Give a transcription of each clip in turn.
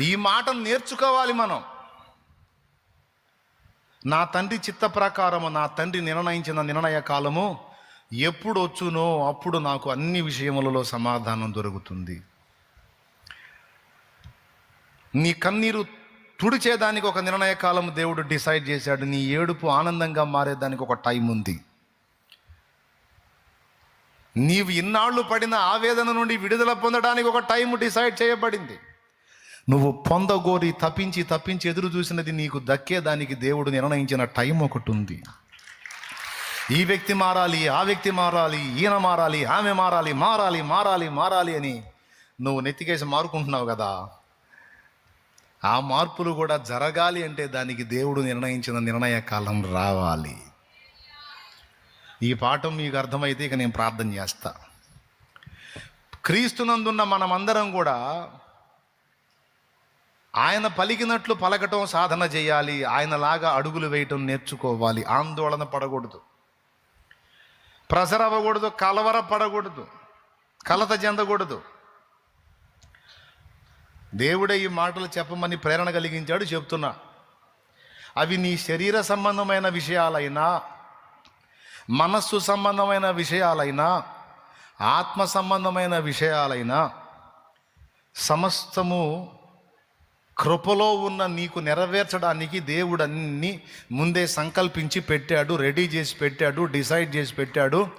ఈ మాటను నేర్చుకోవాలి మనం. నా తండ్రి చిత్త ప్రకారము నా తండ్రి నిర్ణయించిన నిర్ణయ కాలము ఎప్పుడు వచ్చునో అప్పుడు నాకు అన్ని విషయములలో సమాధానం దొరుకుతుంది. నీ కన్నీరు తుడిచేదానికి ఒక నిర్ణయ కాలం దేవుడు డిసైడ్ చేశాడు. నీ ఏడుపు ఆనందంగా మారేదానికి ఒక టైం ఉంది. నీవు ఇన్నాళ్ళు పడిన ఆవేదన నుండి విడుదల పొందడానికి ఒక టైం డిసైడ్ చేయబడింది. నువ్వు పొందగోరి తప్పించి తప్పించి ఎదురు చూసినది నీకు దక్కేదానికి దేవుడు నిర్ణయించిన టైం ఒకటి ఉంది. ఈ వ్యక్తి మారాలి ఆ వ్యక్తి మారాలి ఈయన మారాలి ఆమె మారాలి మారాలి మారాలి మారాలి అని నువ్వు నెత్తికేసి మారుకుంటున్నావు కదా. ఆ మార్పులు కూడా జరగాలి అంటే దానికి దేవుడు నిర్ణయించిన నిర్ణయ కాలం రావాలి. ఈ పాఠం మీకు అర్థమైతే ఇక నేను ప్రార్థన చేస్తా. క్రీస్తునందున్న మనమందరం కూడా ఆయన పలికినట్లు పలకటం సాధన చేయాలి. ఆయనలాగా అడుగులు వేయటం నేర్చుకోవాలి. ఆందోళన పడకూడదు. ప్రెషర్ అవ్వకూడదు కలవర పడకూడదు. కలత చెందకూడదు. దేవుడే ఈ మాటలు చెప్పమని ప్రేరణ కలిగించాడు. చెప్తున్నా. అవి నీ శరీర సంబంధమైన విషయాలైనా మనస్సు సంబంధమైన విషయాలైనా ఆత్మ సంబంధమైన విషయాలైనా సమస్తము కృపలో ఉన్న నీకు నెరవేర్చడానికి దేవుడు అన్ని ముందే సంకల్పించి పెట్టాడు రెడీ చేసి పెట్టాడు డిసైడ్ చేసి పెట్టాడు.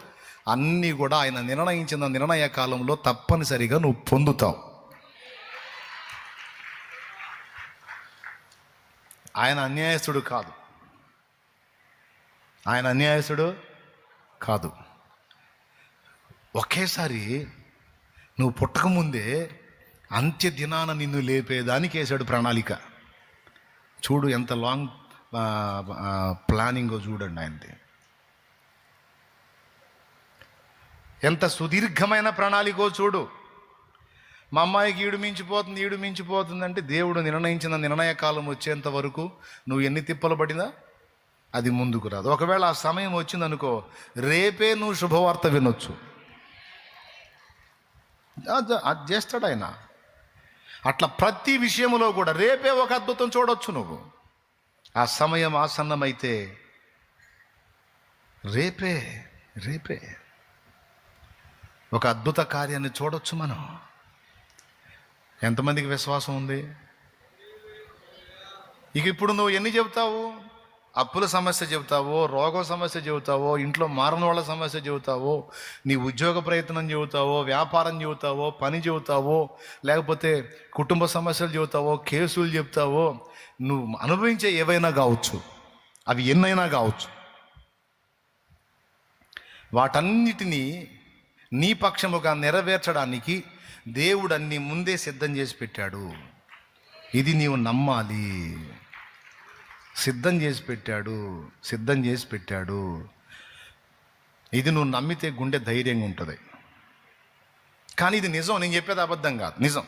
అన్నీ కూడా ఆయన నిర్ణయించిన నిర్ణయ కాలంలో తప్పనిసరిగా నువ్వు పొందుతావు. ఆయన అన్యాయస్తుడు కాదు. ఆయన అన్యాయస్తుడు కాదు. ఒకేసారి నువ్వు పుట్టకముందే అంత్య దినాన నిన్ను లేపేదానికి వేసాడు ప్రణాళిక. చూడు ఎంత లాంగ్ ప్లానింగో చూడండి ఆయనది. ఎంత సుదీర్ఘమైన ప్రణాళికో చూడు. మా అమ్మాయికి ఈడు మించిపోతుంది ఈడు మించిపోతుంది అంటే దేవుడు నిర్ణయించిన నిర్ణయ కాలం వచ్చేంత వరకు నువ్వు ఎన్ని తిప్పలు పడినా అది ముందుకు రాదు. ఒకవేళ ఆ సమయం వచ్చిందనుకో రేపే నువ్వు శుభవార్త వినొచ్చు. అది- చేస్తాడు ఆయన. అట్లా ప్రతి విషయంలో కూడా రేపే ఒక అద్భుతం చూడొచ్చు నువ్వు. ఆ సమయం ఆసన్నమైతే రేపే రేపే. ఒక అద్భుత కార్యాన్ని చూడొచ్చు మనం. ఎంతమందికి విశ్వాసం ఉంది? ఇక ఇప్పుడు నువ్వు ఎన్ని చెబుతావు? అప్పుల సమస్య చెబుతావో రోగం సమస్య చెబుతావో ఇంట్లో మారని వాళ్ళ సమస్య చెబుతావో నీ ఉద్యోగ ప్రయత్నం చెబుతావో వ్యాపారం చెబుతావో పని చెబుతావో లేకపోతే కుటుంబ సమస్యలు చెబుతావో కేసులు చెప్తావో నువ్వు అనుభవించే ఏవైనా కావచ్చు. అవి ఎన్నైనా కావచ్చు. వాటన్నిటినీ నీ పక్షముగా నెరవేర్చడానికి దేవుడు అన్ని ముందే సిద్ధం చేసి పెట్టాడు. ఇది నీవు నమ్మాలి. సిద్ధం చేసి పెట్టాడు సిద్ధం చేసి పెట్టాడు. ఇది నువ్వు నమ్మితే గుండె ధైర్యంగా ఉంటుంది. కానీ ఇది నిజం నేను చెప్పేది అబద్ధం కాదు నిజం.